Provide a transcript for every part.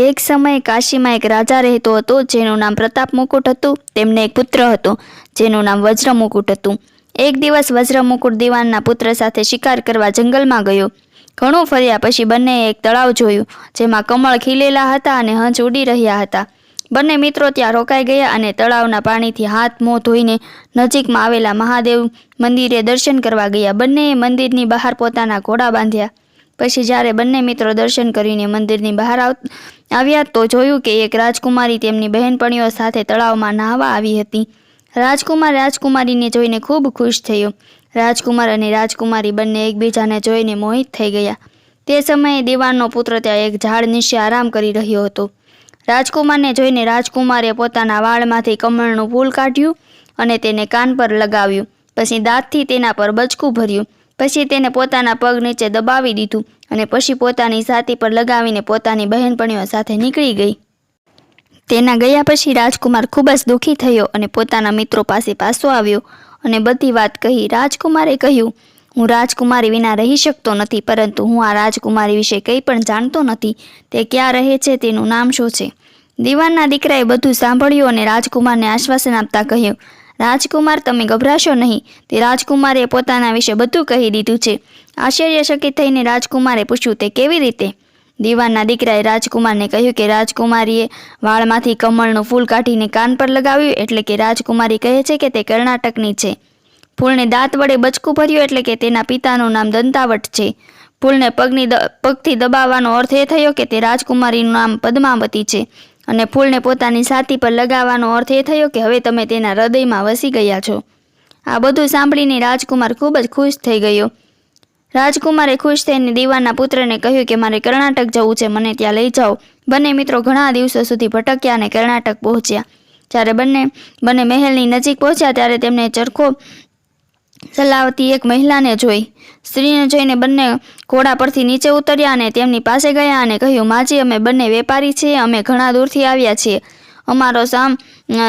એક સમયે કાશીમાં એક રાજા રહેતો હતો, જેનું નામ પ્રતાપ મુકુટ હતું. તેમને એક પુત્ર હતો, જેનું નામ વજ્ર મુકુટ હતું. એક દિવસ વજ્ર મુકુટ દિવાનના પુત્ર સાથે શિકાર કરવા જંગલમાં ગયો. ઘણું ફર્યા પછી બંનેએ એક તળાવ જોયું, જેમાં કમળ ખીલેલા હતા અને હંચ ઉડી રહ્યા હતા. બંને મિત્રો ત્યાં રોકાઈ ગયા અને તળાવના પાણીથી હાથ, મોં ધોઈને નજીકમાં આવેલા મહાદેવ મંદિરે દર્શન કરવા ગયા. બંનેએ મંદિરની બહાર પોતાના ઘોડા બાંધ્યા. પછી જ્યારે બંને મિત્રો દર્શન કરીને મંદિરની બહાર આવ્યા તો જોયું કે એક રાજકુમારી તેમની બહેનપણીઓ સાથે તળાવમાં નહાવા આવી હતી. રાજકુમાર રાજકુમારીને જોઈને ખૂબ ખુશ થયો. રાજકુમાર અને રાજકુમારી બંને એકબીજાને જોઈને મોહિત થઈ ગયા. તે સમયે દીવાનનો પુત્ર ત્યાં એક ઝાડ નીચે આરામ કરી રહ્યો હતો. રાજકુમારને જોઈને રાજકુમારે પોતાના વાળમાંથી કમળનું ફૂલ કાઢ્યું અને તેને કાન પર લગાવ્યું. પછી દાંતથી તેના પર બચકું ભર્યું. પછી તેને પોતાના પગ નીચે દબાવી દીધું અને પછી પોતાની છાતી પર લગાવીને પોતાની બહેનપણીઓ સાથે નીકળી ગઈ. તેના ગયા પછી રાજકુમાર ખૂબ જ દુઃખી થયો અને પોતાના મિત્રો પાસે પાછો આવ્યો અને બધી વાત કહી રાજકુમારે કહ્યું, હું રાજકુમારી વિના રહી શકતો નથી, પરંતુ હું આ રાજકુમારી વિશે કંઈ પણ જાણતો નથી. તે ક્યાં રહે છે તેનું નામ શું છે? દીવાનના દીકરાએ બધું સાંભળ્યું અને રાજકુમારને આશ્વાસન આપતા કહ્યું રાજકુમાર તમે ગભરાશો નહીં. તે રાજકુમારે પોતાના વિશે બધું કહી દીધું છે. આશ્ચર્યચકિત થઈને રાજકુમારે પૂછ્યું, તે કેવી રીતે? દીવાનના દીકરાએ રાજકુમારને કહ્યું કે રાજકુમારીએ વાળમાંથી કમળનું ફૂલ કાઢીને કાન પર લગાવ્યું એટલે કે રાજકુમારી કહે છે કે તે કર્ણાટકની છે. ફૂલને દાંત વડે બચકું ભર્યું એટલે કે તેના પિતાનું નામ દંતાવટ છે. ફૂલને પગની પગથી દબાવવાનો અર્થ એ થયો કે તે રાજકુમારીનું નામ પદ્માવતી છે. અને ફૂલને પોતાની છાતી પર લગાવવાનો અર્થ એ થયો કે હવે તમે તેના હૃદયમાં વસી ગયા છો. આ બધું સાંભળીને રાજકુમાર ખૂબ જ ખુશ થઈ ગયો. રાજકુમારે ખુશ થઈને દીવાનના પુત્રને કહ્યું કે મારે કર્ણાટક જવું છે, મને ત્યાં લઈ જાઓ. બંને મિત્રો ઘણા દિવસો સુધી ભટક્યા અને કર્ણાટક પહોંચ્યા. જ્યારે બંને બંને મહેલની નજીક પહોંચ્યા ત્યારે તેમને ચરખો ચલાવતી એક મહિલાને જોઈ. સ્ત્રીને જોઈને બંને ઘોડા પરથી નીચે ઉતર્યા અને તેમની પાસે ગયા અને કહ્યું, માજી, અમે બંને વેપારી છીએ, અમે ઘણા દૂરથી આવ્યા છીએ. અમારો સામ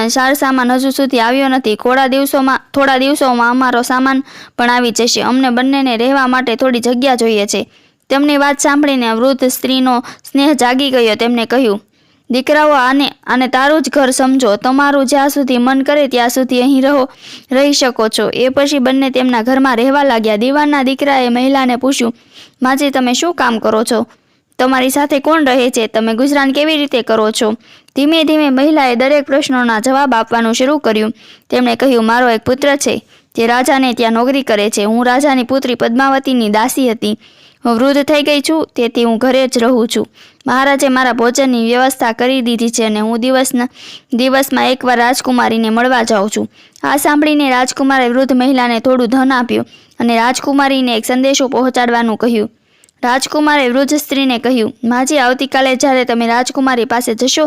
સાર સામાન હજુ સુધી આવ્યો નથી. થોડા દિવસોમાં થોડા દિવસોમાં અમારો સામાન પણ આવી જશે. અમને બંનેને રહેવા માટે થોડી જગ્યા જોઈએ છે. તેમની વાત સાંભળીને વૃદ્ધ સ્ત્રીનો સ્નેહ જાગી ગયો. તેમને કહ્યું દીકરાઓ, આને આને તારું જ ઘર સમજો. તમારું જ્યાં સુધી મન કરે ત્યાં સુધી અહીં રહો, રહી શકો છો. એ પછી બંને તેમના ઘરમાં રહેવા લાગ્યા. દીવાનના દીકરાએ મહિલાને પૂછ્યું, માજી, તમે શું કામ કરો છો? તમારી સાથે કોણ રહે છે? તમે ગુજરાન કેવી રીતે કરો છો? ધીમે ધીમે મહિલાએ દરેક પ્રશ્નોના જવાબ આપવાનું શરૂ કર્યું. તેમણે કહ્યું, મારો એક પુત્ર છે, જે રાજાને ત્યાં નોકરી કરે છે. હું રાજાની પુત્રી પદ્માવતીની દાસી હતી. હું વૃદ્ધ થઈ ગઈ છું, તેથી હું ઘરે જ રહું છું. મહારાજે મારા ભોજનની વ્યવસ્થા કરી દીધી છે અને હું દિવસના દિવસમાં એકવાર રાજકુમારીને મળવા જાઉં છું. આ સાંભળીને રાજકુમારે વૃદ્ધ મહિલાને થોડું ધન આપ્યું અને રાજકુમારીને એક સંદેશો પહોંચાડવાનું કહ્યું. રાજકુમારે વૃદ્ધ સ્ત્રીને કહ્યું, માજી, આવતીકાલે જ્યારે તમે રાજકુમારી પાસે જશો,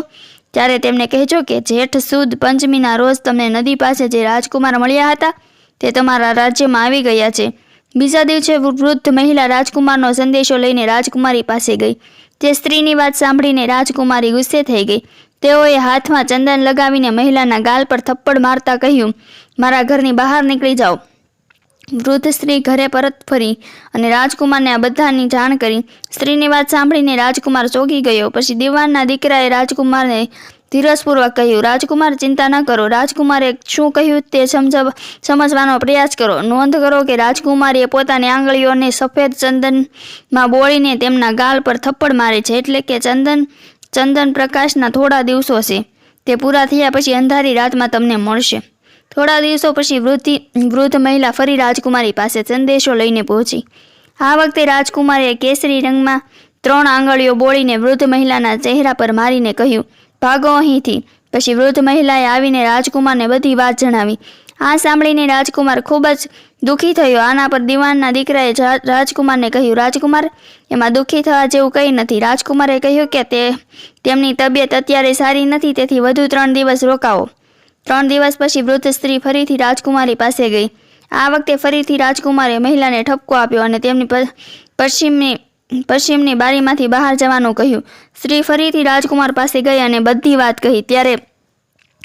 ત્યારે તેમને કહેજો કે જેઠ સુદ પંચમીના રોજ તમને નદી પાસે જે રાજકુમાર મળ્યા હતા, તે તમારા રાજ્યમાં આવી ગયા છે. બીજા દિવસે વૃદ્ધ મહિલા રાજકુમારનો સંદેશો લઈને રાજકુમારી પાસે ગઈ. તે સ્ત્રીની વાત સાંભળીને રાજકુમારી ગુસ્સે થઈ ગઈ. તેઓએ હાથમાં ચંદન લગાવીને મહિલાના ગાલ પર થપ્પડ મારતા કહ્યું, મારા ઘરની બહાર નીકળી જાઓ. વૃદ્ધ સ્ત્રી ઘરે પરત ફરી અને રાજકુમારને આ બધાની જાણ કરી. સ્ત્રીની વાત સાંભળીને રાજકુમાર ચોંકી ગયો. પછી દીવાનના દીકરાએ રાજકુમારને ધીરજપૂર્વક કહ્યું, રાજકુમાર, ચિંતા ન કરો. રાજકુમારે શું કહ્યું તે સમજવ સમજવાનો પ્રયાસ કરો. નોંધ કરો કે રાજકુમારીએ પોતાની આંગળીઓને સફેદ ચંદનમાં બોળીને તેમના ગાલ પર થપ્પડ મારે છે. એટલે કે ચંદન ચંદન પ્રકાશના થોડા દિવસો છે. તે પૂરા થયા પછી અંધારી રાતમાં તમને મળશે. થોડા દિવસો પછી વૃદ્ધિ, વૃદ્ધ મહિલા ફરી રાજકુમારી પાસે સંદેશો લઈને પહોંચી. આ વખતે રાજકુમારીએ કેસરી રંગમાં ત્રણ આંગળીઓ બોળીને વૃદ્ધ મહિલાના ચહેરા પર મારીને કહ્યું ભાગો અહીંથી. પછી વૃદ્ધ મહિલાએ આવીને રાજકુમારને બધી વાત જણાવી. આ સાંભળીને રાજકુમાર ખૂબ જ દુઃખી થયો. આના પર દીવાનના દીકરાએ રાજકુમારને કહ્યું, રાજકુમાર, એમાં દુઃખી થવા જેવું કંઈ નથી. રાજકુમારે કહ્યું કે તે, તેમની તબિયત અત્યારે સારી નથી, તેથી વધુ ત્રણ દિવસ રોકાવો. ત્રણ દિવસ પછી વૃદ્ધ સ્ત્રી ફરીથી રાજકુમારી પાસે ગઈ. આ વખતે ફરીથી રાજકુમારે મહિલાને ઠપકો આપ્યો અને તેમની પશ્ચિમની પશ્ચિમની બારીમાંથી બહાર જવાનું કહ્યું. સ્ત્રી ફરીથી રાજકુમાર પાસે ગઈ અને બધી વાત કહી. ત્યારે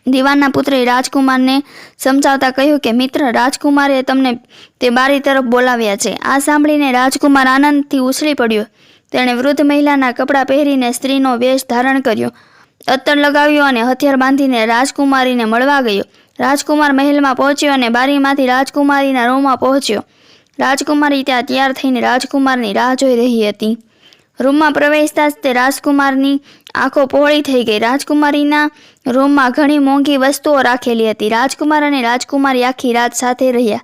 દીવાનના પુત્રે રાજકુમારને સમજાવતા કહ્યું કે, મિત્ર, રાજકુમારે તમને તે બારી તરફ બોલાવ્યા છે. આ સાંભળીને રાજકુમાર આનંદથી ઉછળી પડ્યો. તેણે વૃદ્ધ મહિલાના કપડાં પહેરીને સ્ત્રીનો વેશ ધારણ કર્યો. અત્તર લગાવ્યો અને હથિયાર બાંધીને રાજકુમારીને મળવા ગયો. રાજકુમાર મહેલમાં પહોંચ્યો અને બારીમાંથી રાજકુમારીના રૂમમાં પહોંચ્યો. રાજકુમારી ત્યાં તૈયાર થઈને રાજકુમારની રાહ જોઈ રહી હતી. રૂમમાં પ્રવેશતા જ તે રાજકુમારની આંખો પહોળી થઈ ગઈ. રાજકુમારીના રૂમમાં ઘણી મોંઘી વસ્તુઓ રાખેલી હતી. રાજકુમાર અને રાજકુમારી આખી રાત સાથે રહ્યા.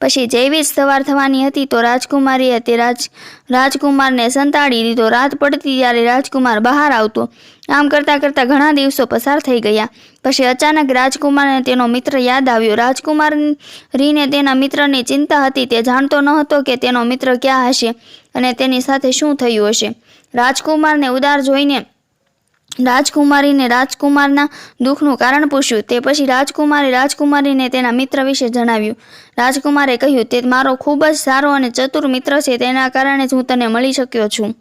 પછી જેવી જ સવાર થવાની હતી તો રાજકુમારીએ તે રાજ, રાજકુમારને સંતાડી દીધો. રાત પડતી ત્યારે રાજકુમાર બહાર આવતો. આમ કરતાં કરતાં ઘણા દિવસો પસાર થઈ ગયા. પછી અચાનક રાજકુમારને તેનો મિત્ર યાદ આવ્યો. રાજકુમારીને તેના મિત્રની ચિંતા હતી. તે જાણતો ન હતો કે તેનો મિત્ર ક્યાં હશે અને તેની સાથે શું થયું હશે. રાજકુમારને ઉદાર જોઈને રાજકુમારીને રાજકુમારના દુઃખનું કારણ પૂછ્યું. તે પછી રાજકુમારે રાજકુમારીને તેના મિત્ર વિશે જણાવ્યું. રાજકુમારે કહ્યું, તે મારો ખૂબ જ સારો અને ચતુર મિત્ર છે, તેના કારણે જ હું તને મળી શક્યો છું.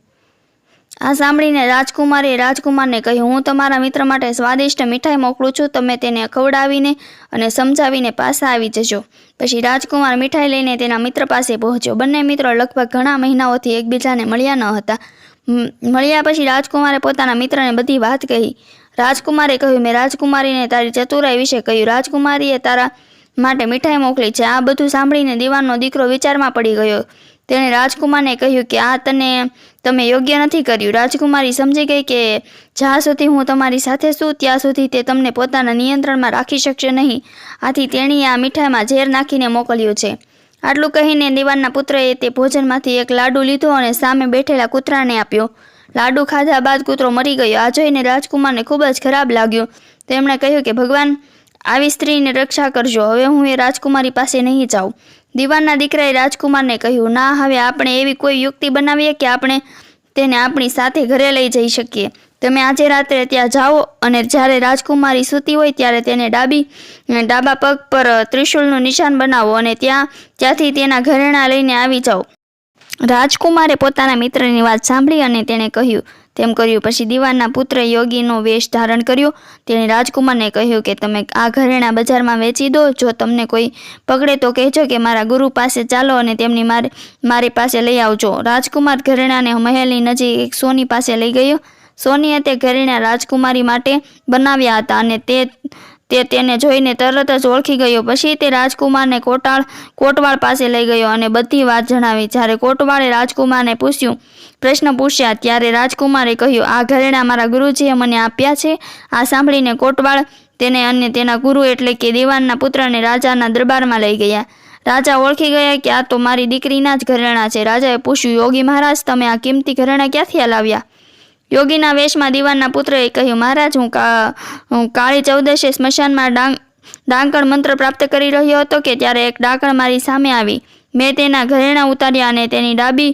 આ સાંભળીને રાજકુમારીએ રાજકુમારને કહ્યું, હું તમારા મિત્ર માટે સ્વાદિષ્ટ મીઠાઈ મોકલું છું, તમે તેને ખવડાવીને અને સમજાવીને પાછા આવી જજો. પછી રાજકુમાર મીઠાઈ લઈને તેના મિત્ર પાસે પહોંચ્યો. બંને મિત્રો લગભગ ઘણા મહિનાઓથી એકબીજાને મળ્યા ન હતા. મળ્યા પછી રાજકુમારે પોતાના મિત્રને બધી વાત કહી. રાજકુમારે કહ્યું, મેં રાજકુમારીને તારી ચતુરાઈ વિશે કહ્યું. રાજકુમારીએ તારા માટે મીઠાઈ મોકલી છે. આ બધું સાંભળીને દીવાનનો દીકરો વિચારમાં પડી ગયો. તેણે રાજકુમારને કહ્યું કે, આ તને તમે યોગ્ય નથી કર્યું. રાજકુમારી સમજી ગઈ કે જ્યાં સુધી હું તમારી સાથે છું, ત્યાં સુધી તે તમને પોતાના નિયંત્રણમાં રાખી શકશે નહીં. આથી તેણીએ આ મીઠાઈમાં ઝેર નાખીને મોકલ્યું છે. આટલું કહીને દિવાનના પુત્રએ તે ભોજનમાંથી એક લાડુ લીધો અને સામે બેઠેલા કૂતરાને આપ્યો. લાડુ ખાધા બાદ કૂતરો મરી ગયો. આ જોઈને રાજકુમારને ખૂબ જ ખરાબ લાગ્યું. તેમણે કહ્યું કે, ભગવાન, આવી સ્ત્રીની રક્ષા કરજો. હવે હું એ રાજકુમારી પાસે નહીં જાઉં. દીવાનના દીકરાએ રાજકુમારને કહ્યું, ના, હવે આપણે એવી કોઈ યુક્તિ બનાવીએ કે આપણે તેને આપણી સાથે ઘરે લઈ જઈ શકીએ. તમે આજે રાત્રે ત્યાં જાઓ અને જ્યારે રાજકુમારી સૂતી હોય ત્યારે તેને ડાબી ડાબા પગ પર ત્રિશુલનું નિશાન બનાવો અને ત્યાં, ત્યાંથી તેના ઘરેણા લઈને આવી જાઓ. રાજકુમારે પોતાના મિત્રની વાત સાંભળી અને તેણે કહ્યું તેમ કર્યું. પછી દીવાનના પુત્ર યોગીનો વેશ ધારણ કર્યો. તેણે રાજકુમારને કહ્યું કે, તમે આ ઘરેણા બજારમાં વેચી દો. જો તમને કોઈ પકડે તો કહેજો કે, મારા ગુરુ પાસે ચાલો અને તેમની મારી મારી પાસે લઈ આવજો. રાજકુમાર ઘરેણાને મહેલની નજીક એક સોની પાસે લઈ ગયો. સોનીએ તે ઘરેણા રાજકુમારી માટે બનાવ્યા હતા અને તે તે તેને જોઈને તરત જ ઓળખી ગયો. પછી તે રાજકુમારને કોટાળ, કોટવાળ પાસે લઈ ગયો અને બધી વાત જણાવી. જ્યારે કોટવાળે રાજકુમારને પૂછ્યું, પ્રશ્ન પૂછ્યા, ત્યારે રાજકુમારે કહ્યું, આ ઘરેણા મારા ગુરુજીએ મને આપ્યા છે. આ સાંભળીને કોટવાળ તેને અને તેના ગુરુ એટલે કે દીવાનના પુત્રને રાજાના દરબારમાં લઈ ગયા. રાજા ઓળખી ગયા કે આ તો મારી દીકરીના જ ઘરેણાં છે. રાજાએ પૂછ્યું, યોગી મહારાજ, તમે આ કિંમતી ઘરેણાં ક્યાંથી લાવ્યા યોગીના વેશમાં દીવાનના પુત્રએ કહ્યું, મહારાજ, હું કાળી ચૌદશે સ્મશાનમાં ડાંગ ડાંકણ મંત્ર પ્રાપ્ત કરી રહ્યો હતો કે ત્યારે એક ડાંકણ મારી સામે આવી. મેં તેના ઘરેણાં ઉતાર્યા અને તેની ડાબી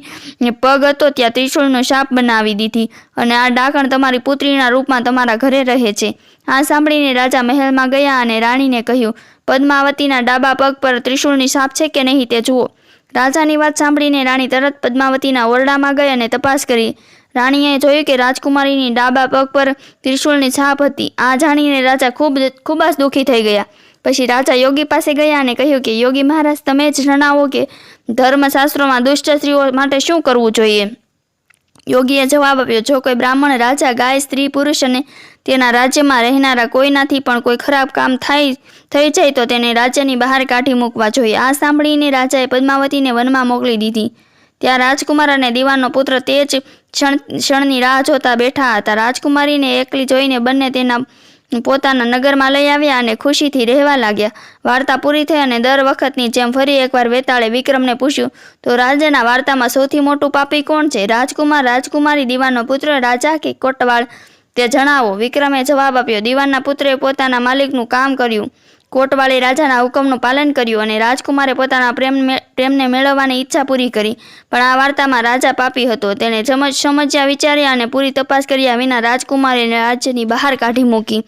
પગ હતો ત્યાં ત્રિશુળનો શાપ બનાવી દીધી અને આ ડાકણ તમારી પુત્રીના રૂપમાં તમારા ઘરે રહે છે. આ સાંભળીને રાજા મહેલમાં ગયા અને રાણીને કહ્યું, પદ્માવતીના ડાબા પગ પર ત્રિશુળની શાપ છે કે નહીં તે જુઓ. રાજાની વાત સાંભળીને રાણી તરત પદ્માવતીના ઓરડામાં ગઈ અને તપાસ કરી રાણીએ જોયું કે રાજકુમારીની ડાબા પગ પર ત્રિશુલની છાપ હતી. આ જાણીને રાજા ખૂબ ખૂબ જ દુઃખી થઈ ગયા. પછી રાજા યોગી પાસે ગયા અને કહ્યું કે, યોગી મહારાજ, તમે જ જણાવો કે ધર્મશાસ્ત્રોમાં દુષ્ટ સ્ત્રીઓ માટે શું કરવું જોઈએ? યોગીએ જવાબ આપ્યો, જો કોઈ બ્રાહ્મણ રાજા, ગાય, સ્ત્રી, પુરુષ અને તેના રાજ્યમાં રહેનારા કોઈનાથી પણ કોઈ ખરાબ કામ થાય, થઈ જાય તો તેને રાજ્યની બહાર કાઢી મૂકવા જોઈએ. આ સાંભળીને રાજાએ પદ્માવતીને વનમાં મોકલી દીધી. ત્યાં રાજકુમાર અને દીવાનનો પુત્ર તે જ ક્ષણની રાહ જોતા બેઠા હતા. રાજકુમારીને એકલી જોઈને બંને તેના પોતાના નગરમાં લઈ આવ્યા અને ખુશીથી રહેવા લાગ્યા. વાર્તા પૂરી થઈ અને દર વખતની જેમ ફરી એકવાર વેતાળે વિક્રમને પૂછ્યું, તો રાજાના વાર્તામાં સૌથી મોટું પાપી કોણ છે? રાજકુમાર, રાજકુમારી, દીવાનનો પુત્ર, રાજા કે કોટવાળ? તે જણાવો. વિક્રમે જવાબ આપ્યો, દીવાનના પુત્રે પોતાના માલિકનું કામ કર્યું. કોટવાળે રાજાના હુકમનું પાલન કર્યું અને રાજકુમારે પોતાના પ્રેમ પ્રેમને મેળવવાની ઈચ્છા પૂરી કરી. પણ આ વાર્તામાં રાજા પાપી હતો. તેણે સમજ, સમજ્યા, વિચાર્યા અને પૂરી તપાસ કર્યા વિના રાજકુમારીને રાજ્યની બહાર કાઢી મૂકી.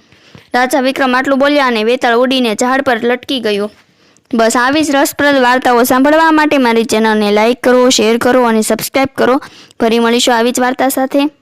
રાજા વિક્રમ આટલું બોલ્યા અને વેતાળ ઉડીને ઝાડ પર લટકી ગયું. બસ આવી જ રસપ્રદ વાર્તાઓ સાંભળવા માટે મારી ચેનલને લાઇક કરો, શેર કરો અને સબસ્ક્રાઈબ કરો. ફરી મળીશું આવી જ વાર્તા સાથે.